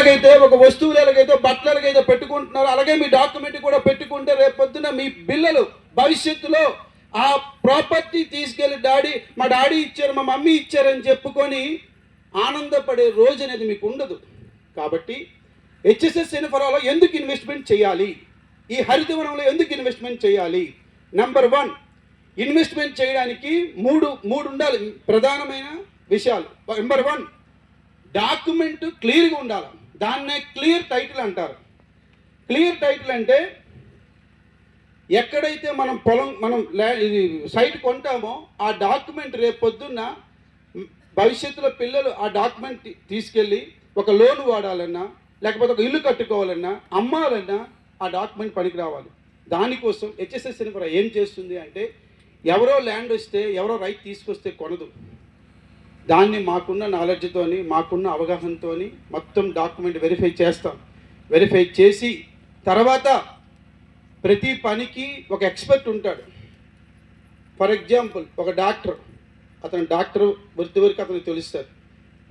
ఎలాగైతే ఒక వస్తువులు ఎలాగైతే బట్టలు ఎలాగైతే పెట్టుకుంటున్నారో అలాగే మీ డాక్యుమెంట్ కూడా పెట్టుకుంటే రేపొద్దున మీ పిల్లలు భవిష్యత్తులో ఆ ప్రాపర్టీ తీసుకెళ్ళి డాడీ మా డాడీ ఇచ్చారు మా మమ్మీ ఇచ్చారని చెప్పుకొని ఆనందపడే రోజు అనేది మీకు ఉండదు. కాబట్టి హెచ్ఎస్ఎస్ ఇన్ఫ్రాలో ఎందుకు ఇన్వెస్ట్మెంట్ చేయాలి? ఈ హరితవనంలో ఎందుకు ఇన్వెస్ట్మెంట్ చేయాలి? నెంబర్ వన్ ఇన్వెస్ట్మెంట్ చేయడానికి మూడు మూడు ఉండాలి ప్రధానమైన విషయాలు. నెంబర్ వన్ డాక్యుమెంట్ క్లియర్గా ఉండాలి. దాన్నే క్లియర్ టైటిల్ అంటారు. క్లియర్ టైటిల్ అంటే ఎక్కడైతే మనం పొలం మనం ల్యా- ఇది సైట్ కొంటామో ఆ డాక్యుమెంట్ రేపు పొద్దున్న భవిష్యత్తులో పిల్లలు ఆ డాక్యుమెంట్ తీసుకెళ్ళి ఒక లోన్ వాడాలన్నా లేకపోతే ఒక ఇల్లు కట్టుకోవాలన్నా అమ్మాలన్నా ఆ డాక్యుమెంట్ పనికి రావాలి. దానికోసం హెచ్ఎస్ఎస్ కూడా ఏం చేస్తుంది అంటే ఎవరో ల్యాండ్ వస్తే ఎవరో రైట్ తీసుకొస్తే కొనదు. దాన్ని మాకున్న నాలెడ్జ్తోని మాకున్న అవగాహనతోని మొత్తం డాక్యుమెంట్ వెరిఫై చేస్తాం. వెరిఫై చేసి తర్వాత ప్రతి పనికి ఒక ఎక్స్పర్ట్ ఉంటాడు. ఫర్ ఎగ్జాంపుల్ ఒక డాక్టర్ అతను డాక్టర్ వృత్తి వరకు అతనికి తెలుస్తారు.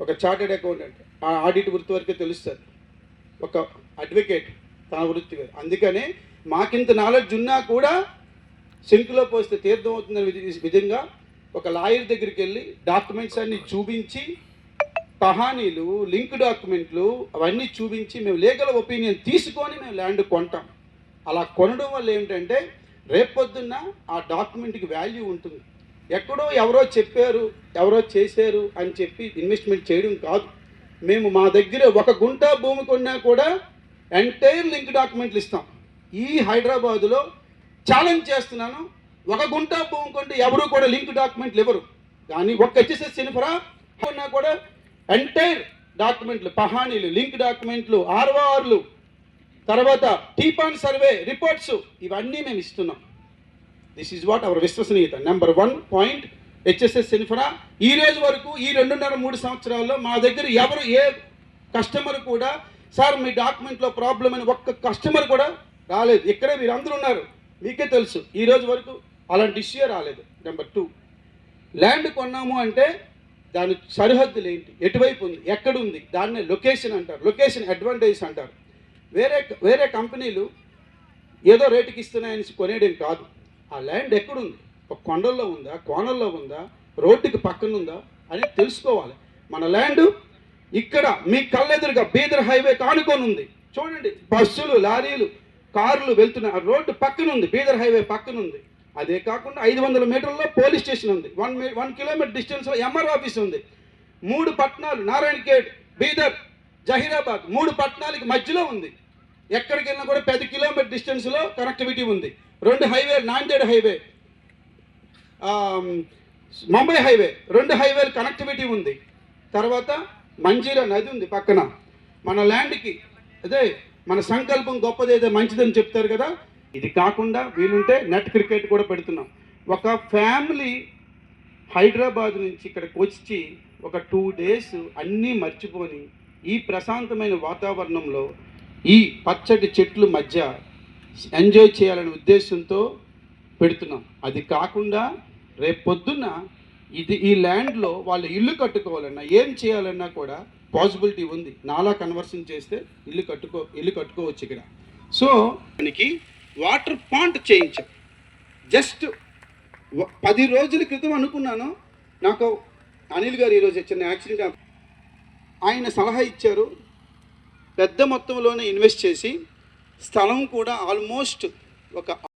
ఒక చార్టెడ్ అకౌంటెంట్ ఆ ఆడిట్ వృత్తి వరకే తెలుస్తారు. ఒక అడ్వకేట్ తన వృత్తి వేరు అందుకనే మాకింత నాలెడ్జ్ ఉన్నా కూడా సింక్లో పోస్తే తీర్థం అవుతుందనే విధంగా ఒక లాయర్ దగ్గరికి వెళ్ళి డాక్యుమెంట్స్ అన్నీ చూపించి పహానీలు లింక్ డాక్యుమెంట్లు అవన్నీ చూపించి మేము లీగల్ ఒపీనియన్ తీసుకొని మేము ల్యాండ్ కొంటాం. అలా కొనడం వల్ల ఏంటంటే రేపొద్దున్న ఆ డాక్యుమెంట్కి వాల్యూ ఉంటుంది. ఎక్కడో ఎవరో చెప్పారు ఎవరో చేశారు అని చెప్పి ఇన్వెస్ట్మెంట్ చేయడం కాదు. మేము మా దగ్గర ఒక గుంట భూమి కొన్నా కూడా ఎంటైర్ లింక్ డాక్యుమెంట్లు ఇస్తాం. ఈ హైదరాబాదులో ఛాలెంజ్ చేస్తున్నాను ఒక గుంట భూమి కొంటే ఎవరు కూడా లింక్ డాక్యుమెంట్లు ఇవ్వరు. కానీ ఒక్క హెచ్ఎస్ఎస్ సినిఫరా ఉన్నా కూడా ఎంటైర్ డాక్యుమెంట్లు పహానీలు లింక్ డాక్యుమెంట్లు ఆర్ఓఆర్లు తర్వాత టీపాన్ సర్వే రిపోర్ట్స్ ఇవన్నీ మేము ఇస్తున్నాం. దిస్ ఈజ్ వాట్ అవర్ విశ్వసనీయత. Number one point HSS infra ఈ రోజు వరకు ఈ రెండున్నర మూడు సంవత్సరాల్లో మా దగ్గర ఎవరు ఏ కస్టమర్ కూడా సార్ మీ డాక్యుమెంట్లో ప్రాబ్లం అని ఒక్క కస్టమర్ కూడా రాలేదు. ఇక్కడే మీరు అందరూ ఉన్నారు. మీకే తెలుసు ఈ రోజు వరకు అలాంటి ఇష్యూ రాలేదు. నెంబర్ టూ ల్యాండ్ కొన్నాము అంటే దాని సరిహద్దులు ఏంటి? ఎటువైపు ఉంది? ఎక్కడ ఉంది దాన్నే లొకేషన్ అంటారు. లొకేషన్ అడ్వాంటేజ్ అంటారు. వేరే వేరే కంపెనీలు ఏదో రేటుకి ఇస్తున్నాయని కొనేయడం కాదు. ఆ ల్యాండ్ ఎక్కడుంది? ఒక కొండల్లో ఉందా? కోనల్లో ఉందా? రోడ్డుకి పక్కన ఉందా అని తెలుసుకోవాలి. మన ల్యాండ్ ఇక్కడ మీ కళ్ళెదురుగా బీదర్ హైవే కానుకొని ఉంది. చూడండి బస్సులు లారీలు కార్లు వెళ్తున్న ఆ రోడ్డు పక్కన ఉంది బీదర్ హైవే పక్కన ఉంది అదే కాకుండా ఐదు వందల మీటర్లలో పోలీస్ స్టేషన్ ఉంది. వన్ మీ వన్ కిలోమీటర్ డిస్టెన్స్లో ఎంఆర్ ఆఫీస్ ఉంది. మూడు పట్టణాలు నారాయణఖేడ్ బీదర్ జహీరాబాద్ మూడు పట్టణాలకి మధ్యలో ఉంది. ఎక్కడికి వెళ్ళినా కూడా పది కిలోమీటర్ డిస్టెన్స్లో కనెక్టివిటీ ఉంది. రెండు highway Nanded highway Mumbai highway రెండు హైవేలు కనెక్టివిటీ ఉంది. తర్వాత మంజీరా నది ఉంది పక్కన. మన ల్యాండ్కి అదే మన సంకల్పం గొప్పదైతే మంచిదని చెప్తారు కదా? ఇది కాకుండా వీలుంటే నెట్ క్రికెట్ కూడా పెడుతున్నాం. ఒక ఫ్యామిలీ హైదరాబాద్ నుంచి ఇక్కడికి వచ్చి ఒక టూ డేస్ అన్నీ మర్చిపోని ఈ ప్రశాంతమైన వాతావరణంలో ఈ పచ్చటి చెట్లు మధ్య ఎంజాయ్ చేయాలనే ఉద్దేశంతో పెడుతున్నాం. అది కాకుండా రేపు పొద్దున్న ఇది ఈ ల్యాండ్లో వాళ్ళు ఇల్లు కట్టుకోవాలన్నా ఏం చేయాలన్నా కూడా పాసిబిలిటీ ఉంది. నాలా కన్వర్షన్ చేస్తే ఇల్లు కట్టుకో ఇల్లు కట్టుకోవచ్చు ఇక్కడ. సో దానికి వాటర్ పాంట్ చేయించాం. జస్ట్ వ- పది రోజుల క్రితం అనుకున్నాను. నాకు అనిల్ గారు ఈరోజు చిన్న యాక్సిడెంట్ ఆయన సలహా ఇచ్చారు. పెద్ద మొత్తంలోనే ఇన్వెస్ట్ చేసి స్థలం కూడా ఆల్మోస్ట్ ఒక